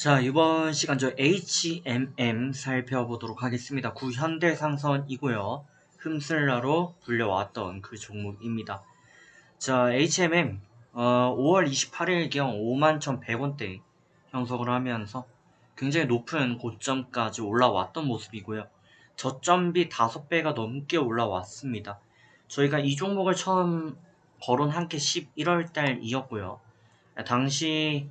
자, 이번 시간 저 HMM 살펴보도록 하겠습니다. 구현대 상선이고요. 흠슬라로 불려왔던 그 종목입니다. 자, HMM 어, 5월 28일경 51,100원대 형성을 하면서 굉장히 높은 고점까지 올라왔던 모습이고요. 저점비 5배가 넘게 올라왔습니다. 저희가 이 종목을 처음 거론한 게 11월달이었고요. 당시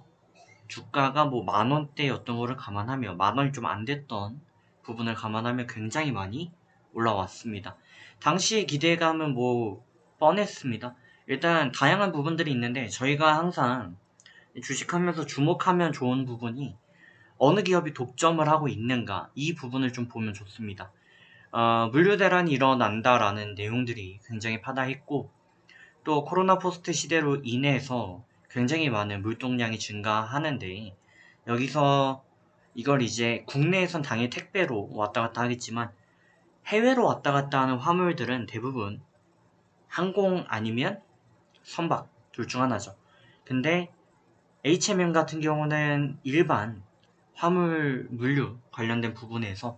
주가가 뭐 만 원대였던 거를 감안하며 만 원이 좀 안 됐던 부분을 감안하며 굉장히 많이 올라왔습니다. 당시의 기대감은 뭐 뻔했습니다. 일단 다양한 부분들이 있는데 저희가 항상 주식하면서 주목하면 좋은 부분이 어느 기업이 독점을 하고 있는가 이 부분을 좀 보면 좋습니다. 어, 물류 대란이 일어난다라는 내용들이 굉장히 파다했고 또 코로나 포스트 시대로 인해서 굉장히 많은 물동량이 증가하는데 여기서 이걸 이제 국내에선 당연히 택배로 왔다 갔다 하겠지만 해외로 왔다 갔다 하는 화물들은 대부분 항공 아니면 선박 둘 중 하나죠. 근데 HMM 같은 경우는 일반 화물 물류 관련된 부분에서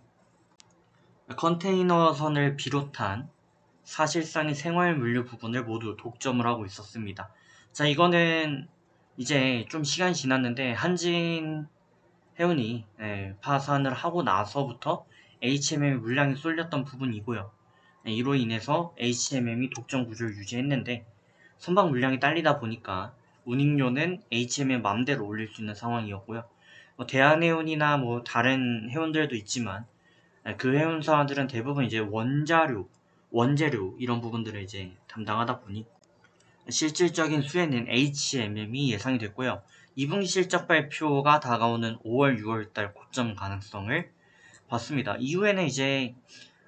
컨테이너선을 비롯한 사실상의 생활 물류 부분을 모두 독점을 하고 있었습니다. 자, 이거는 이제 좀 시간이 지났는데 한진 해운이 예, 파산을 하고 나서부터 HMM 물량이 쏠렸던 부분이고요. 예, 이로 인해서 HMM이 독점 구조를 유지했는데 선박 물량이 딸리다 보니까 운임료는 HMM 맘대로 올릴 수 있는 상황이었고요. 뭐 대한해운이나 뭐 다른 해운들도 있지만 예, 그 해운사들은 대부분 이제 원자료, 원재료 이런 부분들을 이제 담당하다 보니 실질적인 수혜는 HMM이 예상이 됐고요. 2분기 실적 발표가 다가오는 5월, 6월 달 고점 가능성을 봤습니다. 이후에는 이제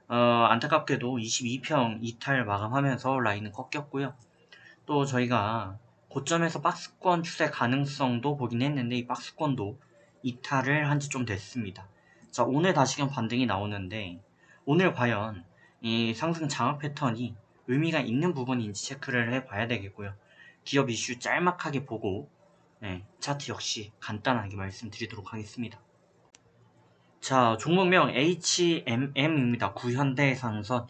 어, 안타깝게도 22평 이탈 마감하면서 라인은 꺾였고요. 또 저희가 고점에서 박스권 추세 가능성도 보긴 했는데 이 박스권도 이탈을 한 지 좀 됐습니다. 자 오늘 다시금 반등이 나오는데 오늘 과연 이 상승 장악 패턴이 의미가 있는 부분인지 체크를 해봐야 되겠고요. 기업 이슈 짤막하게 보고 네, 차트 역시 간단하게 말씀드리도록 하겠습니다. 자, 종목명 HMM입니다. 구현대상선.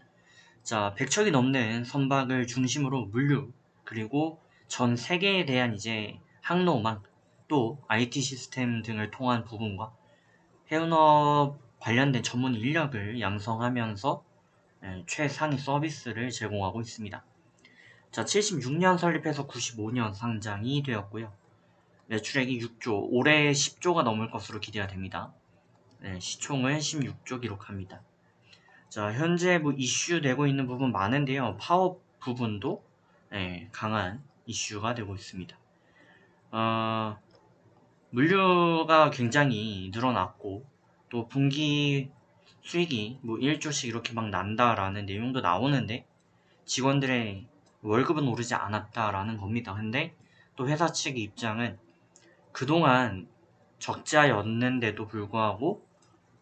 자, 100척이 넘는 선박을 중심으로 물류, 그리고 전 세계에 대한 이제 항로망, 또 IT 시스템 등을 통한 부분과 해운업 관련된 전문 인력을 양성하면서 예, 최상위 서비스를 제공하고 있습니다. 자, 76년 설립해서 95년 상장이 되었고요. 매출액이 6조, 올해 10조가 넘을 것으로 기대가 됩니다. 네, 시총은 16조 기록합니다. 자, 현재 뭐 이슈 되고 있는 부분 많은데요. 파업 부분도 네, 강한 이슈가 되고 있습니다. 어, 물류가 굉장히 늘어났고 또 분기 수익이 뭐 1조씩 이렇게 막 난다라는 내용도 나오는데 직원들의 월급은 오르지 않았다라는 겁니다. 근데 또 회사 측의 입장은 그동안 적자였는데도 불구하고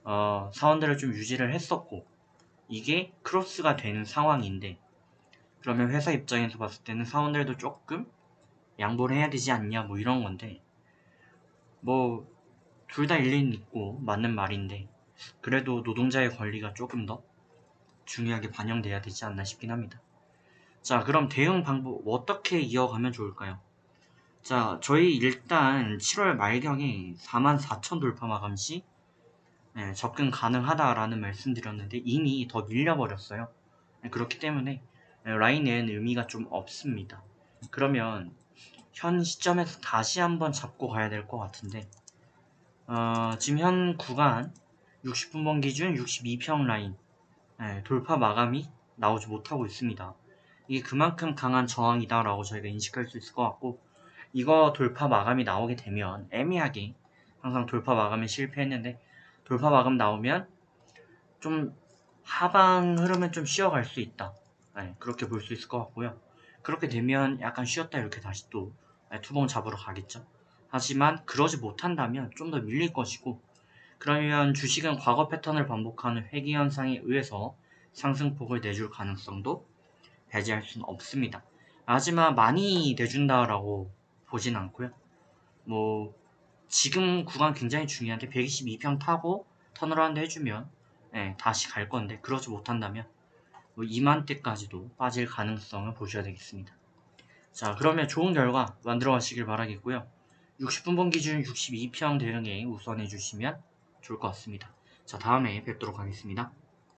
어, 사원들을 좀 유지를 했었고 이게 크로스가 되는 상황인데 그러면 회사 입장에서 봤을 때는 사원들도 조금 양보를 해야 되지 않냐 뭐 이런 건데 뭐 둘 다 일리는 있고 맞는 말인데 그래도 노동자의 권리가 조금 더 중요하게 반영돼야 되지 않나 싶긴 합니다. 자, 그럼 대응 방법 어떻게 이어가면 좋을까요? 자, 저희 일단 7월 말경에 44,000 돌파 마감 시 네, 접근 가능하다라는 말씀드렸는데 이미 더 밀려버렸어요. 네, 그렇기 때문에 네, 라인에는 의미가 좀 없습니다. 그러면 현 시점에서 다시 한번 잡고 가야 될 것 같은데 어, 지금 현 구간 60분번 기준 62평 라인 네, 돌파 마감이 나오지 못하고 있습니다. 이게 그만큼 강한 저항이다 라고 저희가 인식할 수 있을 것 같고 이거 돌파 마감이 나오게 되면 애매하게 항상 돌파 마감에 실패했는데 돌파 마감 나오면 좀 하방 흐름은 좀 쉬어갈 수 있다. 네, 그렇게 볼 수 있을 것 같고요. 그렇게 되면 약간 쉬었다 이렇게 다시 또 네, 투봉 잡으러 가겠죠. 하지만 그러지 못한다면 좀 더 밀릴 것이고 그러면 주식은 과거 패턴을 반복하는 회귀 현상에 의해서 상승폭을 내줄 가능성도 배제할 수는 없습니다. 하지만 많이 내준다라고 보진 않고요. 뭐 지금 구간 굉장히 중요한데 122평 타고 턴어라운드 해주면 예, 다시 갈 건데 그러지 못한다면 뭐 2만대까지도 빠질 가능성을 보셔야 되겠습니다. 자 그러면 좋은 결과 만들어 가시길 바라겠고요. 60분봉 기준 62평 대응에 우선해 주시면 좋을 것 같습니다. 자 다음에 뵙도록 하겠습니다.